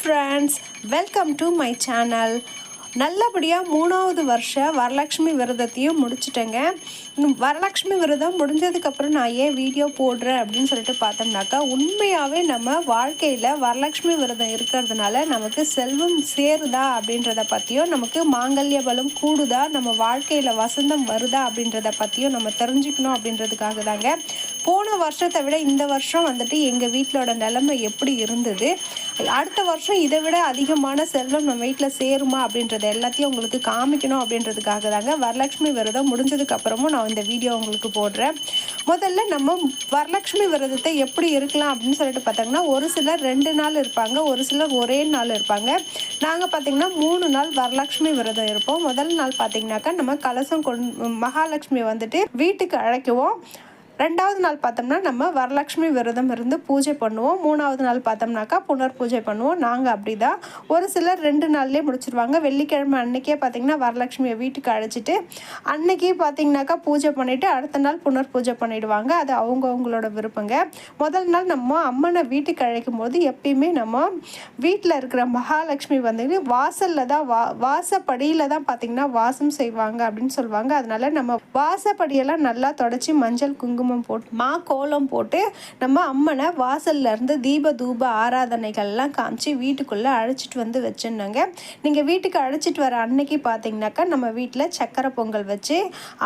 Friends welcome to my channel நல்லபடியாக மூணாவது வருஷ வரலட்சுமி விரதத்தையும் முடிச்சிட்டேங்க. வரலக்ஷ்மி வரலட்சுமி விரதம் முடிஞ்சதுக்கப்புறம் நான் ஏன் வீடியோ போடுறேன் அப்படின்னு சொல்லிட்டு பார்த்தோம்னாக்கா உண்மையாகவே நம்ம வாழ்க்கையில் வரலட்சுமி விரதம் இருக்கிறதுனால நமக்கு செல்வம் சேருதா அப்படின்றத பற்றியும் நமக்கு மாங்கல்ய பலம் கூடுதா நம்ம வாழ்க்கையில் வசந்தம் வருதா அப்படின்றத பற்றியும் நம்ம தெரிஞ்சுக்கணும் அப்படின்றதுக்காக தாங்க. போன வருஷத்தை விட இந்த வருஷம் வந்துட்டு எங்கள் வீட்டிலோட நிலைமை எப்படி இருந்தது? அடுத்த வருஷம் இதை விட அதிகமான செல்வம் நம்ம வீட்டில் சேருமா அப்படின்றத எல்லாத்தையும் உங்களுக்கு காமிக்கணும் அப்படின்றதுக்காக தாங்க வரலட்சுமி விரதம் முடிஞ்சதுக்கு அப்புறமும் நான் இந்த வீடியோ உங்களுக்கு போடுறேன். முதல்ல நம்ம வரலட்சுமி விரதத்தை எப்படி இருக்கலாம் அப்படின்னு சொல்லிட்டு பார்த்தோங்கன்னா ஒரு சிலர் ரெண்டு நாள் இருப்பாங்க ஒரு சிலர் ஒரே நாள் இருப்பாங்க. நாங்கள் பார்த்தீங்கன்னா மூணு நாள் வரலட்சுமி விரதம் இருப்போம். முதல் நாள் பார்த்தீங்கன்னாக்கா நம்ம கலசம் கொண்டு மகாலட்சுமி வந்துட்டு வீட்டுக்கு அழைக்குவோம். ரெண்டாவது நாள் பார்த்தோம்னா நம்ம வரலட்சுமி விரதம் இருந்து பூஜை பண்ணுவோம். மூணாவது நாள் பார்த்தோம்னாக்கா புனர் பூஜை பண்ணுவோம். நாங்கள் அப்படி தான் ஒரு சிலர் ரெண்டு நாள்லேயே முடிச்சிருவாங்க. வெள்ளிக்கிழமை அன்னைக்கே பார்த்திங்கன்னா வரலட்சுமியை வீட்டுக்கு அழைச்சிட்டு அன்னைக்கே பார்த்திங்கனாக்கா பூஜை பண்ணிவிட்டு அடுத்த நாள் புனர் பூஜை பண்ணிவிடுவாங்க அது அவங்கவுங்களோட விருப்பங்க. முதல் நாள் நம்ம அம்மனை வீட்டுக்கு அழைக்கும் போது எப்பயுமே நம்ம வீட்டில் இருக்கிற மகாலட்சுமி வந்து வாசலில் தான் வா வாசப்படியில் தான் பார்த்தீங்கன்னா வாசம் செய்வாங்க அப்படின்னு சொல்லுவாங்க. அதனால் நம்ம வாசப்படியெல்லாம் நல்லா தொடச்சி மஞ்சள் குங்குமம் போட்டு மா கோலம் போட்டு நம்ம அம்மனை வாசல்ல இருந்து தீப தூப ஆராதனைகள்லாம் காமிச்சு வீட்டுக்குள்ளே அழைச்சிட்டு வந்து வச்சிருந்தாங்க நீங்கள் வீட்டுக்கு அழைச்சிட்டு வர அன்னைக்கு பார்த்தீங்கன்னாக்கா நம்ம வீட்டில் சக்கரை பொங்கல் வச்சு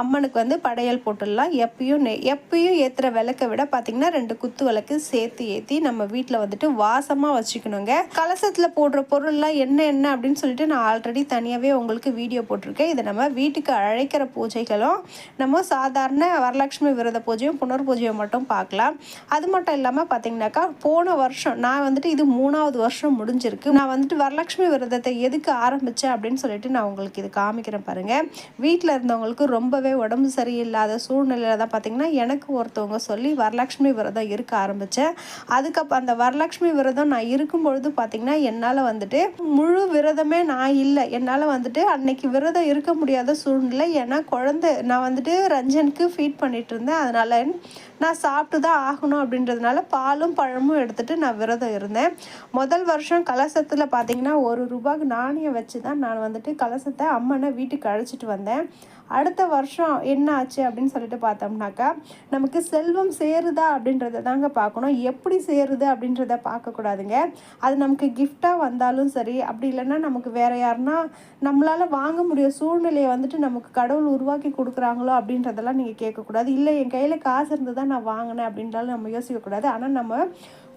அம்மனுக்கு வந்து படையல் போட்டுடலாம். எப்பயும் எப்பயும் ஏற்றுற விளக்கை விட பார்த்தீங்கன்னா ரெண்டு குத்து விளக்கு சேர்த்து ஏற்றி நம்ம வீட்டில் வந்துட்டு வாசமாக வச்சுக்கணுங்க. கலசத்தில் போடுற பொருள்லாம் என்ன என்ன அப்படின்னு சொல்லிட்டு நான் ஆல்ரெடி தனியாகவே உங்களுக்கு வீடியோ போட்டிருக்கேன். இதை நம்ம வீட்டுக்கு அழைக்கிற பூஜைகளும் நம்ம சாதாரண வரலட்சுமி விரத பூஜையும் புனர் பூஜையும் மட்டும் பார்க்கலாம். அது மட்டும் இல்லாமல் பார்த்தீங்கன்னாக்கா போன வருஷம் நான் வந்துட்டு இது மூணாவது வருஷம் முடிஞ்சிருக்கு. நான் வந்துட்டு வரலட்சுமி விரதத்தை எதுக்கு ஆரம்பித்தேன் அப்படின்னு சொல்லிட்டு நான் உங்களுக்கு இது காமிக்கிறேன் பாருங்கள் வீட்டில் இருந்தவங்களுக்கு ரொம்பவே உடம்பு சரியில்லாத சூழ்நிலையில் தான் பார்த்தீங்கன்னா எனக்கு ஒருத்தவங்க சொல்லி வரலட்சுமி விரதம் இருக்க ஆரம்பித்தேன் அதுக்கப்புறம் அந்த வரலட்சுமி விரதம் நான் இருக்கும் பொழுது பார்த்தீங்கன்னா என்னால் வந்துட்டு முழு விரதமே நான் இல்லை. என்னால் வந்துட்டு அன்னைக்கு விரதம் இருக்க முடியாத சூழ்நிலை. ஏன்னா குழந்தை நான் வந்துட்டு ரஞ்சனுக்கு ஃபீட் பண்ணிட்டு இருந்தேன். அதனால் நான் சாப்பிட்டு தான் ஆகணும் அப்படின்றதுனால பாலும் பழமும் எடுத்துகிட்டு நான் விரதம் இருந்தேன். முதல் வருஷம் கலசத்தில் பார்த்தீங்கன்னா ஒரு ரூபாய்க்கு நாணயம் வச்சு தான் நான் வந்துட்டு கலசத்தை அம்மனை வீட்டுக்கு அழைச்சிட்டு வந்தேன். அடுத்த வருஷம் என்ன ஆச்சு அப்படின்னு சொல்லிட்டு பார்த்தோம்னாக்கா நமக்கு செல்வம் சேருதா அப்படின்றத தாங்க பார்க்கணும். எப்படி சேருது அப்படின்றத பார்க்கக்கூடாதுங்க அது நமக்கு கிஃப்டாக வந்தாலும் சரி அப்படி இல்லைன்னா நமக்கு வேறு யாருன்னா நம்மளால் வாங்க முடிய சூழ்நிலையை வந்துட்டு நமக்கு கடவுள் உருவாக்கி கொடுக்குறாங்களோ அப்படின்றதெல்லாம் நீங்கள் கேட்கக்கூடாது இல்லை என் கையில் காசு இருந்து தான் நான் வாங்கினேன் அப்படின்றாலும் நம்ம யோசிக்கக்கூடாது ஆனால் நம்ம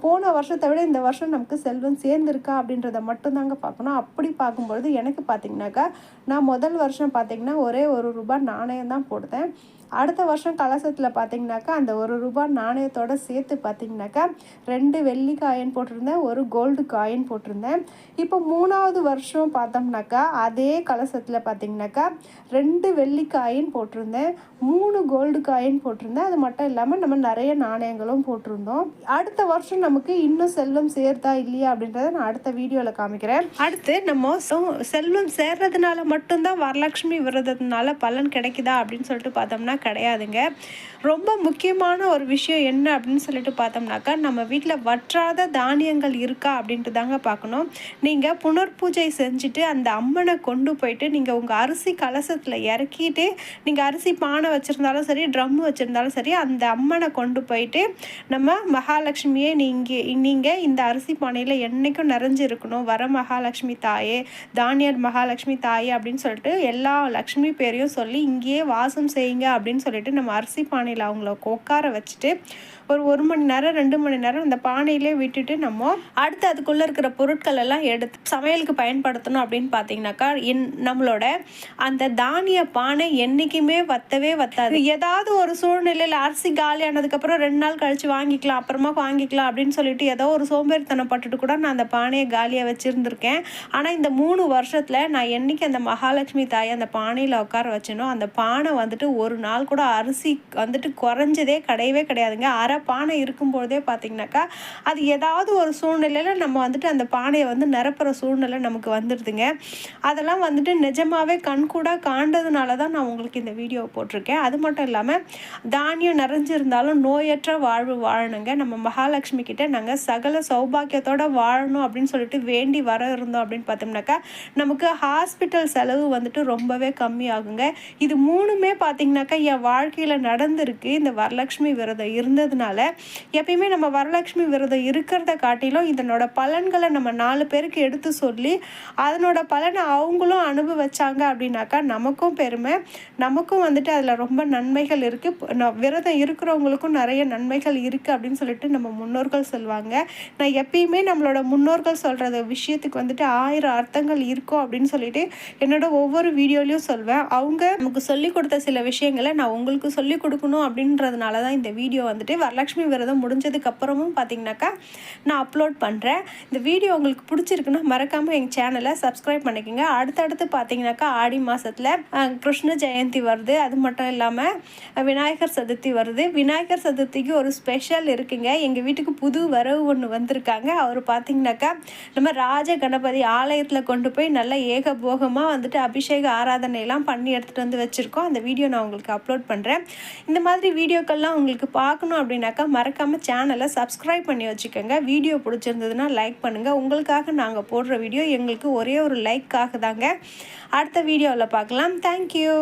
போன வருஷத்தை விட இந்த வருஷம் நமக்கு செல்வம் சேர்ந்துருக்கா அப்படின்றத மட்டும்தாங்க பார்க்கணும். அப்படி பார்க்கும்பொழுது எனக்கு பார்த்தீங்கன்னாக்கா நான் முதல் வருஷம் பார்த்தீங்கன்னா ஒரே ஒரு ரூபாய் நாணயம் தான் போடுவேன் அடுத்த வருஷம் கலசத்தில் பார்த்தீங்கன்னாக்கா அந்த ஒரு ரூபாய் நாணயத்தோடு சேர்த்து பார்த்தீங்கன்னாக்கா ரெண்டு வெள்ளி காயின் போட்டிருந்தேன் ஒரு கோல்டு காயின் போட்டிருந்தேன். இப்போ மூணாவது வருஷம் பார்த்தோம்னாக்கா அதே கலசத்தில் பார்த்தீங்கன்னாக்கா ரெண்டு வெள்ளி காயின் போட்டிருந்தேன் மூணு கோல்டு காயின் போட்டிருந்தேன். அது மட்டும் இல்லாமல் நம்ம நிறைய நாணயங்களும் போட்டிருந்தோம். அடுத்த வருஷம் நமக்கு இன்னும் செல்வம் சேர்த்தா இல்லையா அப்படின்றத நான் அடுத்த வீடியோவில் காமிக்கிறேன். அடுத்து நம்ம செல்வம் சேர்றதுனால மட்டும்தான் வரலட்சுமி விரதத்தினால பலன் கிடைக்குதா அப்படின்னு சொல்லிட்டு பார்த்தோம்னா கிடையாதுங்க. ரொம்ப முக்கியமான ஒரு விஷயம் என்ன அப்படின்னு சொல்லிட்டு பார்த்தோம்னாக்கா நம்ம வீட்டில் வற்றாத தானியங்கள் இருக்கா அப்படின்ட்டு தாங்க பார்க்கணும் நீங்கள் புனர்பூஜை செஞ்சுட்டு அந்த அம்மனை கொண்டு போயிட்டு நீங்கள் உங்கள் அரிசி கலசத்தில் இறக்கிட்டு நீங்கள் அரிசி பானை வச்சுருந்தாலும் சரி ட்ரம் வச்சுருந்தாலும் சரி அந்த அம்மனை கொண்டு போயிட்டு நம்ம மகாலட்சுமியை நீங்கள் நீங்கள் இந்த அரிசி பானையில் என்றைக்கும் நிறைஞ்சு இருக்கணும் வர மகாலட்சுமி தாயே தானியர் மகாலட்சுமி தாயே அப்படின்னு சொல்லிட்டு எல்லா லக்ஷ்மி பேரையும் சொல்லி இங்கேயே வாசம் செய்யுங்க அப்படின்னு அப்படின்னு சொல்லிட்டு நம்ம அரிசி பானையில் அவங்கள உட்கார வச்சுட்டு ஒரு ஒரு மணி நேரம் ரெண்டு மணி நேரம் அந்த பானையிலே விட்டுட்டு நம்ம அடுத்து அதுக்குள்ளே இருக்கிற பொருட்கள் எல்லாம் எடுத்து சமையலுக்கு பயன்படுத்தணும் அப்படின்னு பார்த்தீங்கன்னாக்கா இன் நம்மளோட அந்த தானிய பானை என்றைக்குமே வத்தவே வத்தாது. ஏதாவது ஒரு சூழ்நிலையில் அரிசி காலி ஆனதுக்கப்புறம் ரெண்டு நாள் கழித்து வாங்கிக்கலாம் அப்புறமா வாங்கிக்கலாம் அப்படின்னு சொல்லிட்டு ஏதோ ஒரு சோம்பேறித்தனப்பட்டுட்டு கூட நான் அந்த பானையை காலியாக வச்சுருந்துருக்கேன். ஆனால் இந்த மூணு வருஷத்தில் நான் என்னைக்கு அந்த மகாலட்சுமி தாயை அந்த பானையில் உட்கார வச்சேனோ அந்த பானை வந்துட்டு ஒரு நாள் கூட அரிசி வந்துட்டு குறைஞ்சதே கிடையவே கிடையாதுங்க. அரை பானை இருக்கும்பொழுதே பார்த்திங்கனாக்கா அது ஏதாவது ஒரு சூழ்நிலையில் நம்ம வந்துட்டு அந்த பானையை வந்து நிரப்புற சூழ்நிலை நமக்கு வந்துடுதுங்க. அதெல்லாம் வந்துட்டு நிஜமாகவே கண்கூடாக காண்டதுனால தான் நான் உங்களுக்கு இந்த வீடியோ போட்டிருக்கேன். அது மட்டும் இல்லாமல் தானியம் நிறைஞ்சிருந்தாலும் நோயற்ற வாழ்வு வாழணுங்க. நம்ம மகாலட்சுமி கிட்டே நாங்கள் சகல சௌபாக்கியத்தோடு வாழணும் அப்படின்னு சொல்லிட்டு வேண்டி வர இருந்தோம் அப்படின்னு பார்த்தோம்னாக்கா நமக்கு ஹாஸ்பிட்டல் செலவு வந்துட்டு ரொம்பவே கம்மியாகுங்க. இது மூணுமே பார்த்தீங்கன்னாக்கா என் வாழ்க்கையில் நடந்திருக்கு. இந்த வரலட்சுமி விரதம் இருந்ததுனால எப்பயுமே நம்ம வரலட்சுமி விரதம் இருக்கிறத காட்டிலும் இதனோட பலன்களை நம்ம நாலு பேருக்கு எடுத்து சொல்லி அதனோட பலனை அவங்களும் அனுபவிச்சாங்க அப்படின்னாக்கா நமக்கும் பெருமை. நமக்கும் வந்துட்டு அதில் ரொம்ப நன்மைகள் இருக்குது விரதம் இருக்கிறவங்களுக்கும் நிறைய நன்மைகள் இருக்குது அப்படின்னு சொல்லிட்டு நம்ம முன்னோர்கள் சொல்லுவாங்க நான் எப்பயுமே நம்மளோட முன்னோர்கள் சொல்கிற விஷயத்துக்கு வந்துட்டு ஆயிரம் அர்த்தங்கள் இருக்கும் அப்படின்னு சொல்லிட்டு என்னோட ஒவ்வொரு வீடியோலையும் சொல்வேன். அவங்க நமக்கு சொல்லி கொடுத்த சில விஷயங்களை நான் உங்களுக்கு சொல்லி கொடுக்கணும் அப்படின்றதுனால தான் இந்த வீடியோ வந்துட்டு வரலட்சுமி விரதம் முடிஞ்சதுக்கப்புறமும் பார்த்தீங்கன்னாக்கா நான் அப்லோட் பண்ணுறேன் இந்த வீடியோ உங்களுக்கு பிடிச்சிருக்குன்னா மறக்காமல் எங்கள் சேனலை சப்ஸ்கிரைப் பண்ணிக்கோங்க. அடுத்தடுத்து பார்த்தீங்கன்னாக்கா ஆடி மாதத்தில் கிருஷ்ண ஜெயந்தி வருது. அது மட்டும் இல்லாமல் விநாயகர் சதுர்த்தி வருது. விநாயகர் சதுர்த்திக்கு ஒரு ஸ்பெஷல் இருக்குங்க. எங்கள் வீட்டுக்கு புது வரவு ஒன்று வந்திருக்காங்க. அவர் பார்த்தீங்கன்னாக்கா நம்ம ராஜ கணபதி ஆலயத்தில் கொண்டு போய் நல்லா ஏகபோகமாக வந்துட்டு அபிஷேக ஆராதனையெல்லாம் பண்ணி எடுத்துகிட்டு வந்து வச்சுருக்கோம். அந்த வீடியோ நான் உங்களுக்கு அப் அப்லோட் பண்ணுறேன் இந்த மாதிரி வீடியோக்கள்லாம் உங்களுக்கு பார்க்கணும் அப்படின்னாக்கா மறக்காமல் சேனலை சப்ஸ்கிரைப் பண்ணி வச்சுக்கோங்க. வீடியோ பிடிச்சிருந்ததுன்னா லைக் பண்ணுங்கள் உங்களுக்காக நாங்கள் போடுற வீடியோ எங்களுக்கு ஒரே ஒரு லைக்காக தாங்க. அடுத்த வீடியோவில் பார்க்கலாம். தேங்க்யூ